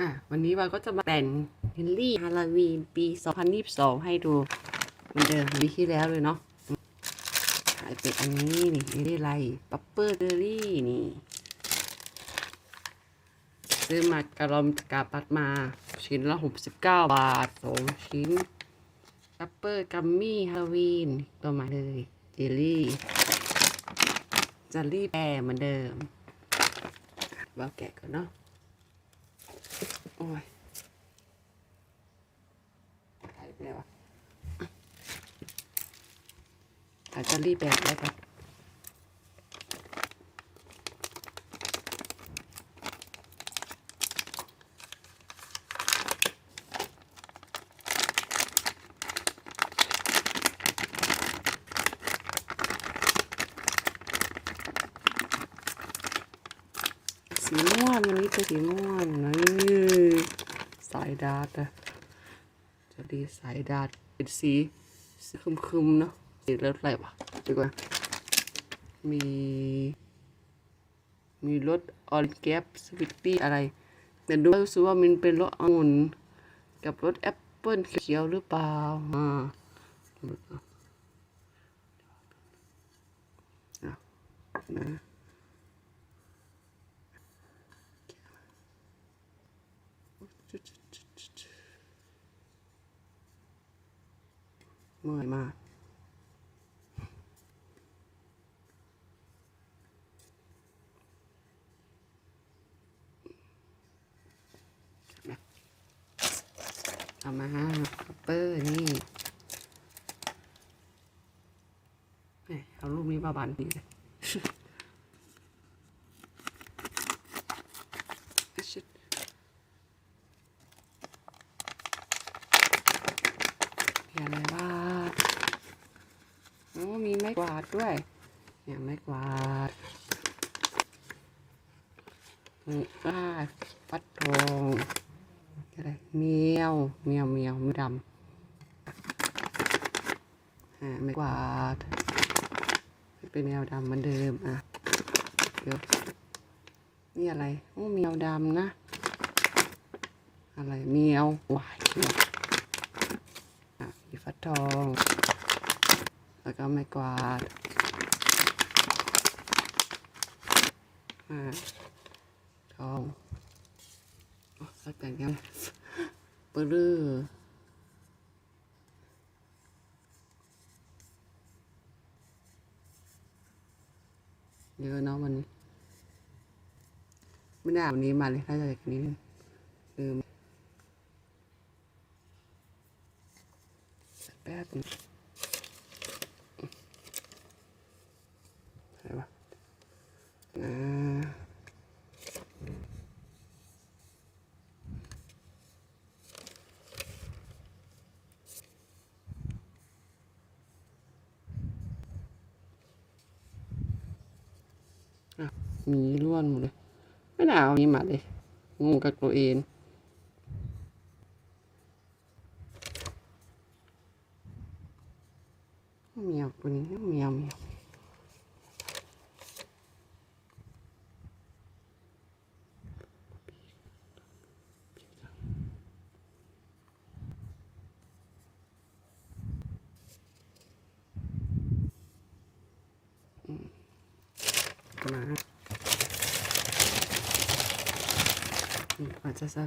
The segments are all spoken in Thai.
อะวันนี้เราก็จะมาแต่งเฮนรี่ฮาโลวีนปี 2022 ให้ดูเหมือนเดิมปีที่แล้วเลยเนาะขายเป็นอันนี้นี่ไม่ได้ไรปัปเปอร์เดอรี่นี่ ซื้อมากระลอมกาปัดมา ชิ้นละ 69 บาทสองชิ้นปัปเปอร์กัมมี่ฮาโลวีนตัวใหม่เลยเจลลี่เจลลี่แปรเหมือนเดิมเราแกะก่อนเนาะ โอ้ยหายไปแล้วอะหายจะรีบแบบได้ปะ สีม่วงวันนี้เป็นสีม่วงนี่สายดาร์กอะจะดีสายดาร์กเป็นสีสีคึมๆเนาะสีเลือดไหลวะดีกว่า มี มีรสออริแกปสวิตตี้อะไร แต่ดูรู้สึกว่ามันเป็นรสองุ่นกับรสแอปเปิ้ลเขียวหรือเปล่าอ่าอะนะ เมื่อยมาก เอามาคัปเปอร์นี่เอารูปนี้มาบานดีเลยอะไรบ้างโอ้มีไม้ กวาดด้วย เนี่ยไม้กวาดนี่อ้าฟัดทองอะไรเมียวเมียวเมียวมือดำอ่าไม้กวาด เป็นแมวดำเหมือนเดิมอะเดี๋ยวนี่อะไรโอ้เมียวดำนะ อะไรเมียววายเมียวอะมีฟัดทอง แล้วก็ไม้กวาดอ่าทองอ้สักแต่งยังปลื้อเยอะเนาะวันนี้ ไม่ได้วันนี้มาเลยถ้าจะอย่างนี้ลืมแป๊บนึงอะไรวะอ่าอะ มีร่วนหมดเลย ไม่น่าเอานี้มาเลยงงกับตัวเองเมียวตัวนี้เมียวเมียวมา อาจจะใส่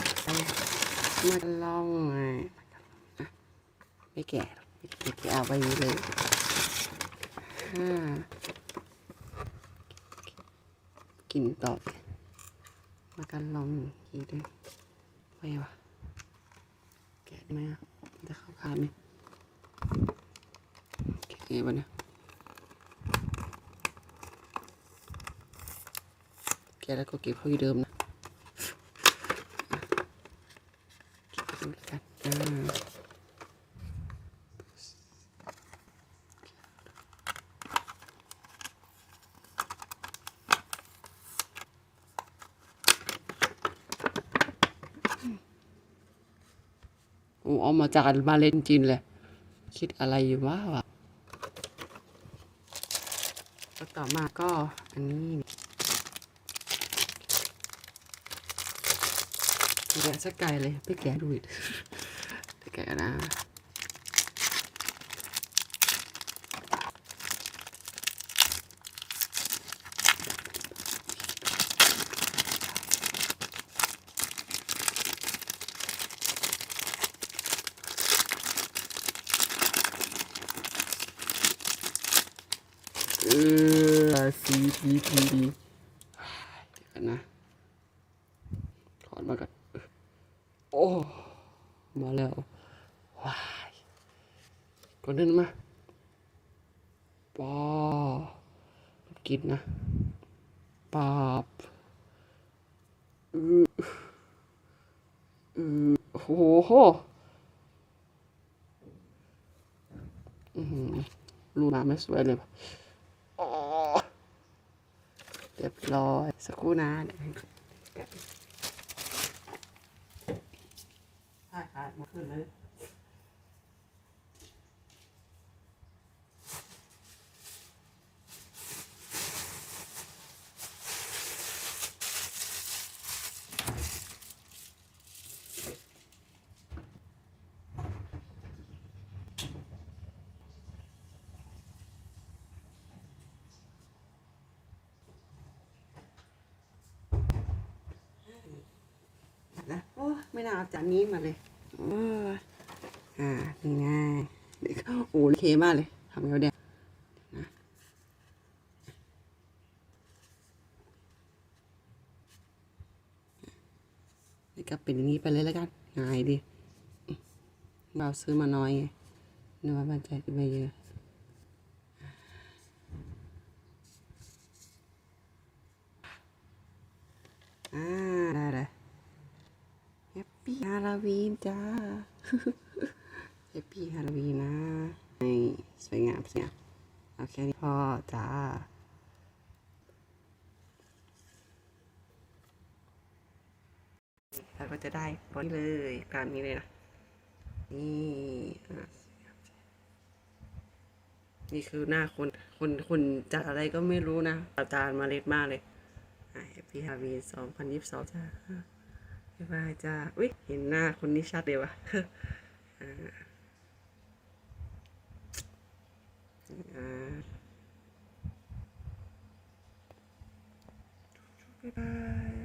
มาลองไงไม่แก่ไม่แก่เอาไว้เลยห้ากินต่อไปมากันลองอีกทีด้วยไว้วะแกะได้ไหมจะเข้าคานไหมแกะไงวะเนี่ยแกะแล้วก็เก็บเข้าที่เดิมนะ ดูแล้ว กันอ่าโอ้เอามาจากมาเล่นจีนเลย คิดอะไรอยู่วะวะแล้วต่อมาก็อันนี้ แกะสักไก่เลย ไปแกะดูอีกแกะนะเออซีทีทีดีเดี๋ยวกันนะถอนมากันโอ้ มาแล้ว ว้าย ก่อนเดินมาปอกินนะปาบอืออือโอ้โหรูมาไม่สวยเลยเรียบร้อย สักครู่นะเดี๋ยวให้ใช่ค่ะมาขึ้นเลยนะโอ้ ไม่น่าเอาจานนี้มาเลยอออ่านี่ไงเด็กโอ้เคมากเลยทำเขาเดียวนะนี่ก็เป็นอย่างนี้ไปเลยแล้วกันง่ายดีเราซื้อมาน้อยไงนึกว่ามันจะไม่เยอะอ่าได้เลย แฮปปี้ฮา โลวีนจ้าแฮปปี้ฮาโลวีนนะนี่สวยงามสวยงามเอาแค่นี้พอจ้าเราก็จะได้บอดี้เลยตามนี้เลยนะ นี่อะนี่คือหน้าคนคนคนจัดอะไรก็ไม่รู้นะ อาจารย์มาเล็ดมากเลยแฮปปี้ฮาวีสองพันยี่สิบสองจ้า บ๊ายบายจ้าอุ้ยเห็นหน้าคนนี้ชัดเลยวะอ่าอ่าบ๊ายบาย